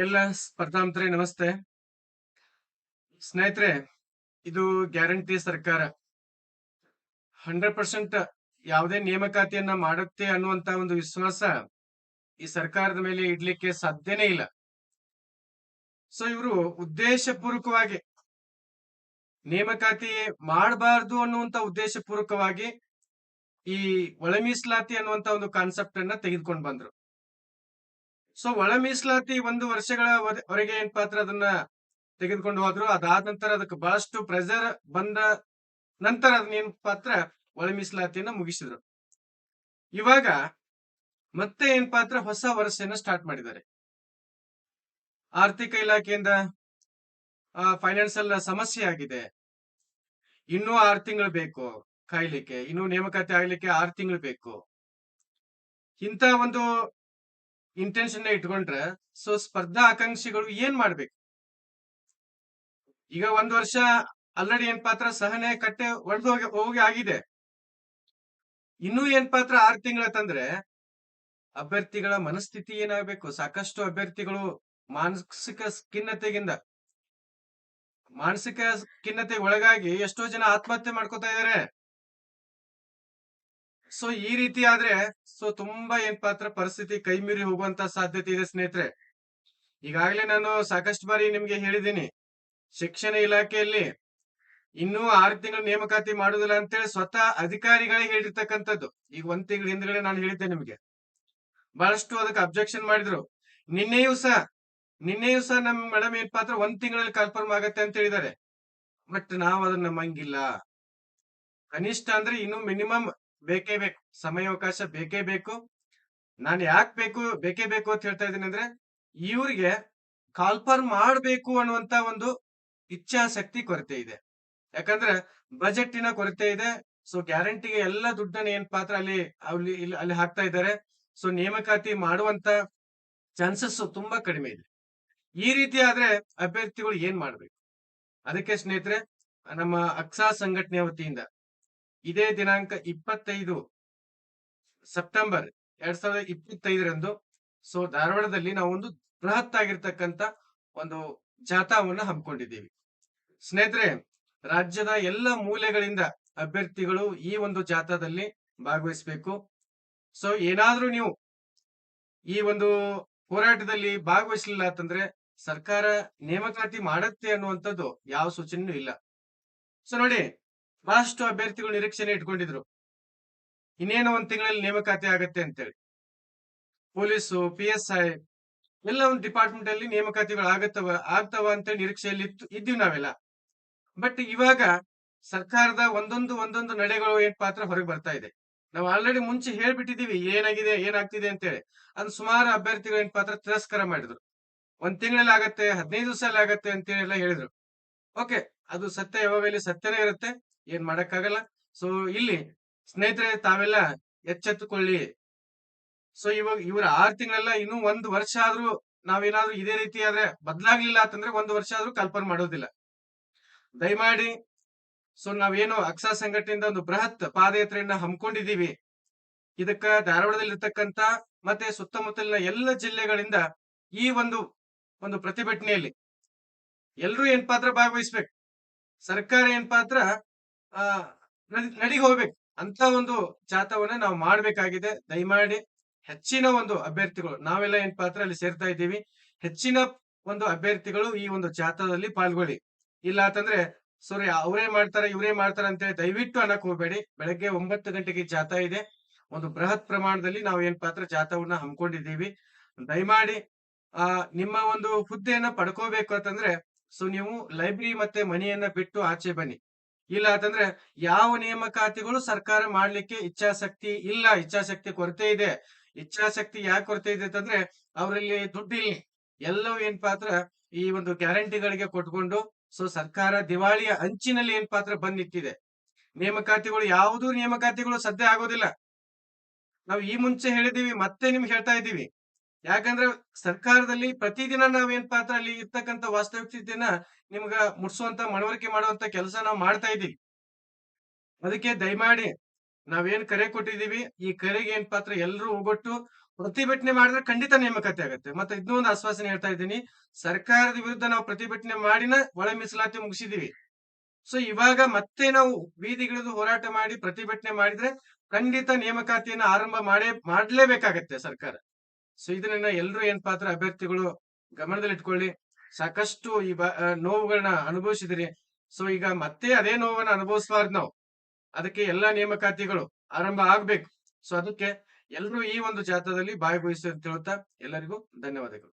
ಎಲ್ಲ ಸ್ಪರ್ಧಾಂತರೇ, ನಮಸ್ತೆ. ಸ್ನೇಹಿತರೆ, ಇದು ಗ್ಯಾರಂಟಿ ಸರ್ಕಾರ. ಹಂಡ್ರೆಡ್ ಪರ್ಸೆಂಟ್ ಯಾವುದೇ ನೇಮಕಾತಿಯನ್ನ ಮಾಡುತ್ತೆ ಅನ್ನುವಂತ ಒಂದು ವಿಶ್ವಾಸ ಈ ಸರ್ಕಾರದ ಮೇಲೆ ಇಡ್ಲಿಕ್ಕೆ ಸಾಧ್ಯನೇ ಇಲ್ಲ. ಸೊ ಇವರು ಉದ್ದೇಶಪೂರ್ವಕವಾಗಿ ನೇಮಕಾತಿ ಮಾಡಬಾರ್ದು ಅನ್ನುವಂತ ಉದ್ದೇಶಪೂರ್ವಕವಾಗಿ ಈ ಒಳ ಮೀಸಲಾತಿ ಅನ್ನುವಂತ ಒಂದು ಕಾನ್ಸೆಪ್ಟ್ ಅನ್ನ ತೆಗೆದುಕೊಂಡು ಬಂದ್ರು. ಸೊ ಒಳ ಮೀಸಲಾತಿ ಒಂದು ವರ್ಷಗಳ ವರೆ- ವರೆಗೆ ಏನ್ ಪಾತ್ರ ಅದನ್ನ ತೆಗೆದುಕೊಂಡು ಹೋದ್ರು? ಅದಾದ ನಂತರ ಅದಕ್ಕೆ ಬಹಳಷ್ಟು ಪ್ರೆಸರ್ ಬಂದ ನಂತರ ಅದನ್ನ ಪಾತ್ರ? ಒಳ ಮೀಸಲಾತಿಯನ್ನ ಮುಗಿಸಿದ್ರು. ಇವಾಗ ಮತ್ತೆ ಏನ್ ಪಾತ್ರ? ಹೊಸ ವರ್ಷನ ಸ್ಟಾರ್ಟ್ ಮಾಡಿದ್ದಾರೆ. ಆರ್ಥಿಕ ಇಲಾಖೆಯಿಂದ ಫೈನಾನ್ಸಿಯಲ್ ಸಮಸ್ಯೆ ಆಗಿದೆ. ಇನ್ನೂ ಆರು ತಿಂಗಳು ಬೇಕು ಕಾಯ್ಲಿಕ್ಕೆ. ಇನ್ನೂ ನೇಮಕಾತಿ ಆಗ್ಲಿಕ್ಕೆ ಆರು ತಿಂಗಳು ಬೇಕು. ಇಂತ ಒಂದು ಇಂಟೆನ್ಷನ್ ಇಟ್ಕೊಂಡ್ರೆ ಸೊ ಸ್ಪರ್ಧಾ ಆಕಾಂಕ್ಷಿಗಳು ಏನ್ ಮಾಡ್ಬೇಕು? ಈಗ ಒಂದ್ ವರ್ಷ ಆಲ್ರೆಡಿ ಏನ್ ಪಾತ್ರ ಸಹನೆ ಕಟ್ಟೆ ಒಡೆದು ಹೋಗಿ ಆಗಿದೆ. ಇನ್ನೂ ಏನ್ ಪಾತ್ರ ಆರು ತಿಂಗಳಂತಂದ್ರೆ ಅಭ್ಯರ್ಥಿಗಳ ಮನಸ್ಥಿತಿ ಏನಾಗಬೇಕು? ಸಾಕಷ್ಟು ಅಭ್ಯರ್ಥಿಗಳು ಮಾನಸಿಕ ಖಿನ್ನತೆಗಿಂದ, ಮಾನಸಿಕ ಖಿನ್ನತೆ ಒಳಗಾಗಿ ಎಷ್ಟೋ ಜನ ಆತ್ಮಹತ್ಯೆ ಮಾಡ್ಕೋತಾ ಇದಾರೆ. ಸೊ ಈ ರೀತಿ ಆದ್ರೆ ಸೊ ತುಂಬಾ ಏನ್ ಪಾತ್ರ ಪರಿಸ್ಥಿತಿ ಕೈ ಮೀರಿ ಹೋಗುವಂತ ಸಾಧ್ಯತೆ ಇದೆ ಸ್ನೇಹಿತರೆ. ಈಗಾಗಲೇ ನಾನು ಸಾಕಷ್ಟು ಬಾರಿ ನಿಮ್ಗೆ ಹೇಳಿದ್ದೀನಿ. ಶಿಕ್ಷಣ ಇಲಾಖೆಯಲ್ಲಿ ಇನ್ನೂ ಆರು ತಿಂಗಳು ನೇಮಕಾತಿ ಮಾಡುದಿಲ್ಲ ಅಂತೇಳಿ ಸ್ವತಃ ಅಧಿಕಾರಿಗಳೇ ಹೇಳಿರ್ತಕ್ಕಂಥದ್ದು. ಈಗ ಒಂದ್ ತಿಂಗಳ ಹಿಂದ್ಗಡೆ ನಾನು ಹೇಳಿದ್ದೆ ನಿಮ್ಗೆ. ಬಹಳಷ್ಟು ಅದಕ್ಕೆ ಅಬ್ಜೆಕ್ಷನ್ ಮಾಡಿದ್ರು. ನಿನ್ನೆಯೂ ಸಹ ನಿನ್ನೆಯೂ ಸಹ ನಮ್ ಮೇಡಮ್ ಏನ್ ಪಾತ್ರ ಒಂದ್ ತಿಂಗಳಲ್ಲಿ ಕನ್ಫರ್ಮ್ ಆಗತ್ತೆ ಅಂತ ಹೇಳಿದ್ದಾರೆ. ಬಟ್ ನಾವ್ ಅದನ್ನ ನಂಬಂಗಿಲ್ಲ. ಕನಿಷ್ಠ ಅಂದ್ರೆ ಇನ್ನು ಮಿನಿಮಮ್ ಬೇಕೇ ಬೇಕು, ಸಮಯಾವಕಾಶ ಬೇಕೇ ಬೇಕು. ನಾನು ಯಾಕೆ ಬೇಕು, ಬೇಕೇ ಬೇಕು ಅಂತ ಹೇಳ್ತಾ ಇದ್ದೀನಿ ಅಂದ್ರೆ, ಇವ್ರಿಗೆ ಕಾಲ್ಫರ್ ಮಾಡಬೇಕು ಅನ್ನುವಂತ ಒಂದು ಇಚ್ಛಾಶಕ್ತಿ ಕೊರತೆ ಇದೆ. ಯಾಕಂದ್ರೆ ಬಜೆಟಿನ ಕೊರತೆ ಇದೆ. ಸೊ ಗ್ಯಾರಂಟಿಗೆ ಎಲ್ಲ ದುಡ್ಡನ್ನ ಏನ್ ಪಾತ್ರ ಅಲ್ಲಿ ಅಲ್ಲಿ ಅಲ್ಲಿ ಹಾಕ್ತಾ ಇದ್ದಾರೆ. ಸೊ ನೇಮಕಾತಿ ಮಾಡುವಂತ ಚಾನ್ಸಸ್ ತುಂಬಾ ಕಡಿಮೆ ಇದೆ. ಈ ರೀತಿ ಆದ್ರೆ ಅಭ್ಯರ್ಥಿಗಳು ಏನ್ ಮಾಡ್ಬೇಕು? ಅದಕ್ಕೆ ಸ್ನೇಹಿತರೆ, ನಮ್ಮ ಅಕ್ಸಾ ಸಂಘಟನೆಯ ವತಿಯಿಂದ ಇದೇ ದಿನಾಂಕ ಇಪ್ಪತ್ತೈದು ಸೆಪ್ಟೆಂಬರ್ ಎರಡ್ ಸಾವಿರದ ಇಪ್ಪತ್ತೈದರಂದು. ಸೊ, ಧಾರವಾಡದಲ್ಲಿ ನಾವು ಒಂದು ಬೃಹತ್ ಆಗಿರ್ತಕ್ಕಂತ ಒಂದು ಜಾಥಾವನ್ನ ಹಮ್ಮಿಕೊಂಡಿದ್ದೀವಿ. ಸ್ನೇಹಿತರೆ, ರಾಜ್ಯದ ಎಲ್ಲ ಮೂಲೆಗಳಿಂದ ಅಭ್ಯರ್ಥಿಗಳು ಈ ಒಂದು ಜಾಥಾದಲ್ಲಿ ಭಾಗವಹಿಸಬೇಕು. ಸೊ, ಏನಾದ್ರೂ ನೀವು ಈ ಒಂದು ಹೋರಾಟದಲ್ಲಿ ಭಾಗವಹಿಸಲಿಲ್ಲ ಅಂತಂದ್ರೆ ಸರ್ಕಾರ ನೇಮಕಾತಿ ಮಾಡತ್ತೆ ಅನ್ನುವಂಥದ್ದು ಯಾವ ಸೂಚನೆಯೂ ಇಲ್ಲ. ಸೊ, ನೋಡಿ ಬಹಳಷ್ಟು ಅಭ್ಯರ್ಥಿಗಳು ನಿರೀಕ್ಷೆನೆ ಇಟ್ಕೊಂಡಿದ್ರು. ಇನ್ನೇನು ಒಂದ್ ತಿಂಗಳಲ್ಲಿ ನೇಮಕಾತಿ ಆಗತ್ತೆ ಅಂತೇಳಿ. ಪೊಲೀಸು, ಪಿ ಎಸ್ ಐ ಎಲ್ಲ ಒಂದು ಡಿಪಾರ್ಟ್ಮೆಂಟ್ ಅಲ್ಲಿ ನೇಮಕಾತಿಗಳು ಆಗತ್ತವ, ಆಗ್ತವ ಅಂತೇಳಿ ನಿರೀಕ್ಷೆಯಲ್ಲಿ ಇತ್ತು, ಇದ್ದೀವಿ ನಾವೆಲ್ಲ. ಬಟ್ ಇವಾಗ ಸರ್ಕಾರದ ಒಂದೊಂದು ಒಂದೊಂದು ನಡೆಗಳು ಏನ್ ಪಾತ್ರ ಹೊರಗೆ ಬರ್ತಾ ಇದೆ. ನಾವು ಆಲ್ರೆಡಿ ಮುಂಚೆ ಹೇಳ್ಬಿಟ್ಟಿದೀವಿ ಏನಾಗಿದೆ, ಏನಾಗ್ತಿದೆ ಅಂತೇಳಿ. ಅದು ಸುಮಾರು ಅಭ್ಯರ್ಥಿಗಳು ಏನ್ ಪಾತ್ರ ತಿರಸ್ಕಾರ ಮಾಡಿದ್ರು. ಒಂದ್ ತಿಂಗಳಲ್ಲಿ ಆಗತ್ತೆ, ಹದಿನೈದು ದಿವಸ ಆಗತ್ತೆ ಅಂತೇಳಿ ಎಲ್ಲ ಹೇಳಿದ್ರು. ಓಕೆ, ಅದು ಸತ್ಯ ಯಾವಾಗಲಿ ಸತ್ಯನೇ ಇರುತ್ತೆ. ಏನ್ ಮಾಡಕ್ಕಾಗಲ್ಲ. ಸೊ ಇಲ್ಲಿ ಸ್ನೇಹಿತರೆ, ತಾವೆಲ್ಲ ಎಚ್ಚೆತ್ತುಕೊಳ್ಳಿ. ಸೊ ಇವಾಗ ಇವ್ರ ಆರ್ ತಿಂಗಳೆಲ್ಲ ಇನ್ನೂ ಒಂದ್ ವರ್ಷ ಆದ್ರೂ ನಾವೇನಾದ್ರೂ ಇದೇ ರೀತಿ ಆದ್ರೆ ಬದಲಾಗ್ಲಿಲ್ಲ ಅಂತಂದ್ರೆ ಒಂದು ವರ್ಷ ಆದ್ರೂ ಕಲ್ಪನೆ ಮಾಡೋದಿಲ್ಲ. ದಯಮಾಡಿ ಸೊ ನಾವೇನು ಅಕ್ಸಾ ಸಂಘಟನೆಯಿಂದ ಒಂದು ಬೃಹತ್ ಪಾದಯಾತ್ರೆಯನ್ನ ಹಮ್ಮಿಕೊಂಡಿದೀವಿ ಇದಕ್ಕ ಧಾರವಾಡದಲ್ಲಿ ಇರ್ತಕ್ಕಂತ ಮತ್ತೆ ಸುತ್ತಮುತ್ತಲಿನ ಎಲ್ಲ ಜಿಲ್ಲೆಗಳಿಂದ ಈ ಒಂದು ಒಂದು ಪ್ರತಿಭಟನೆಯಲ್ಲಿ ಎಲ್ರು ಏನ್ ಪಾತ್ರ ಭಾಗವಹಿಸ್ಬೇಕು? ಸರ್ಕಾರ ಏನ್ ಪಾತ್ರ? ಆ, ನಡಿ- ನಡಿಗೆ ಹೋಗ್ಬೇಕು. ಅಂತ ಒಂದು ಜಾಥವನ್ನ ನಾವು ಮಾಡ್ಬೇಕಾಗಿದೆ. ದಯಮಾಡಿ ಹೆಚ್ಚಿನ ಒಂದು ಅಭ್ಯರ್ಥಿಗಳು, ನಾವೆಲ್ಲ ಏನ್ ಪಾತ್ರ ಅಲ್ಲಿ ಸೇರ್ತಾ ಇದ್ದೀವಿ, ಹೆಚ್ಚಿನ ಒಂದು ಅಭ್ಯರ್ಥಿಗಳು ಈ ಒಂದು ಜಾಥಾದಲ್ಲಿ ಪಾಲ್ಗೊಳ್ಳಿ. ಇಲ್ಲ ಅಂತಂದ್ರೆ, ಸರಿ, ಅವರೇ ಮಾಡ್ತಾರೆ, ಇವರೇ ಮಾಡ್ತಾರೆ ಅಂತೇಳಿ ದಯವಿಟ್ಟು ಅನ್ನಕ್ ಹೋಗ್ಬೇಡಿ. ಬೆಳಗ್ಗೆ ಒಂಬತ್ತು ಗಂಟೆಗೆ ಜಾಥಾ ಇದೆ. ಒಂದು ಬೃಹತ್ ಪ್ರಮಾಣದಲ್ಲಿ ನಾವು ಏನ್ ಪಾತ್ರ ಜಾಥವನ್ನ ಹಮ್ಮಿಕೊಂಡಿದ್ದೀವಿ ದಯಮಾಡಿ, ಆ, ನಿಮ್ಮ ಒಂದು ಹುದ್ದೆಯನ್ನ ಪಡ್ಕೋಬೇಕು ಅಂತಂದ್ರೆ, ಸೊ ನೀವು ಲೈಬ್ರರಿ ಮತ್ತೆ ಮನೆಯನ್ನ ಬಿಟ್ಟು ಆಚೆ ಬನ್ನಿ. ಇಲ್ಲ ಅಂತಂದ್ರೆ ಯಾವ ನೇಮಕಾತಿಗಳು ಸರ್ಕಾರ ಮಾಡ್ಲಿಕ್ಕೆ ಇಚ್ಛಾಶಕ್ತಿ ಇಲ್ಲ, ಇಚ್ಛಾಶಕ್ತಿ ಕೊರತೆ ಇದೆ. ಇಚ್ಛಾಶಕ್ತಿ ಯಾಕೆ ಕೊರತೆ ಇದೆ ಅಂತಂದ್ರೆ ಅವರಲ್ಲಿ ದುಡ್ಡಿಲ್ಲ ಎಲ್ಲವೂ ಏನ್ ಪಾತ್ರ ಈ ಒಂದು ಗ್ಯಾರಂಟಿಗಳಿಗೆ ಕೊಟ್ಕೊಂಡು, ಸೊ ಸರ್ಕಾರ ದಿವಾಳಿಯ ಅಂಚಿನಲ್ಲಿ ಏನ್ ಪಾತ್ರ ಬಂದ್ ನಿಂತಿದೆ ನೇಮಕಾತಿಗಳು ಯಾವುದೂ ನೇಮಕಾತಿಗಳು ಸದ್ಯ ಆಗೋದಿಲ್ಲ. ನಾವು ಈ ಮುಂಚೆ ಹೇಳಿದೀವಿ ಮತ್ತೆ ನಿಮ್ಗೆ ಹೇಳ್ತಾ ಇದ್ದೀವಿ. ಯಾಕಂದ್ರೆ ಸರ್ಕಾರದಲ್ಲಿ ಪ್ರತಿದಿನ ನಾವೇನ್ ಪಾತ್ರ ಅಲ್ಲಿ ಇರ್ತಕ್ಕಂಥ ವಾಸ್ತವಿಕ ಸ್ಥಿತಿಯನ್ನ ನಿಮ್ಗ ಮುಡಿಸುವಂತ ಮನವರಿಕೆ ಮಾಡುವಂತ ಕೆಲಸ ನಾವು ಮಾಡ್ತಾ ಇದೀವಿ ಅದಕ್ಕೆ ದಯಮಾಡಿ ನಾವೇನ್ ಕರೆ ಕೊಟ್ಟಿದೀವಿ ಈ ಕರೆಗೆ ಏನ್ ಪಾತ್ರ ಎಲ್ಲರೂ ಒಗ್ಗಟ್ಟು ಪ್ರತಿಭಟನೆ ಮಾಡಿದ್ರೆ ಖಂಡಿತ ನೇಮಕಾತಿ ಆಗುತ್ತೆ. ಮತ್ತೆ ಇದನ್ನೂ ಒಂದು ಆಶ್ವಾಸನೆ ಹೇಳ್ತಾ ಇದ್ದೀನಿ, ಸರ್ಕಾರದ ವಿರುದ್ಧ ನಾವು ಪ್ರತಿಭಟನೆ ಮಾಡಿನ ಒಳ ಮೀಸಲಾತಿ ಮುಗಿಸಿದೀವಿ ಸೊ, ಇವಾಗ ಮತ್ತೆ ನಾವು ಬೀದಿಗಿಳಿದು ಹೋರಾಟ ಮಾಡಿ ಪ್ರತಿಭಟನೆ ಮಾಡಿದ್ರೆ ಖಂಡಿತ ನೇಮಕಾತಿಯನ್ನ ಆರಂಭ ಮಾಡೇ, ಮಾಡ್ಲೇಬೇಕಾಗತ್ತೆ ಸರ್ಕಾರ. ಸೊ ಇದನ್ನ ಎಲ್ರು ಏನ್ ಪಾತ್ರ ಅಭ್ಯರ್ಥಿಗಳು ಗಮನದಲ್ಲಿಟ್ಕೊಳ್ಳಿ. ಸಾಕಷ್ಟು ಈ ನೋವುಗಳನ್ನ ಅನುಭವಿಸಿದಿರಿ. ಸೊ ಈಗ ಮತ್ತೆ ಅದೇ ನೋವನ್ನ ಅನುಭವಿಸಬಾರ್ದು ನಾವು. ಅದಕ್ಕೆ ಎಲ್ಲಾ ನೇಮಕಾತಿಗಳು ಆರಂಭ ಆಗ್ಬೇಕು. ಸೊ ಅದಕ್ಕೆ ಎಲ್ಲರೂ ಈ ಒಂದು ಜಾಥಾದಲ್ಲಿ ಭಾಗವಹಿಸಿ ಅಂತ ಹೇಳ್ತಾ ಎಲ್ಲರಿಗೂ ಧನ್ಯವಾದಗಳು.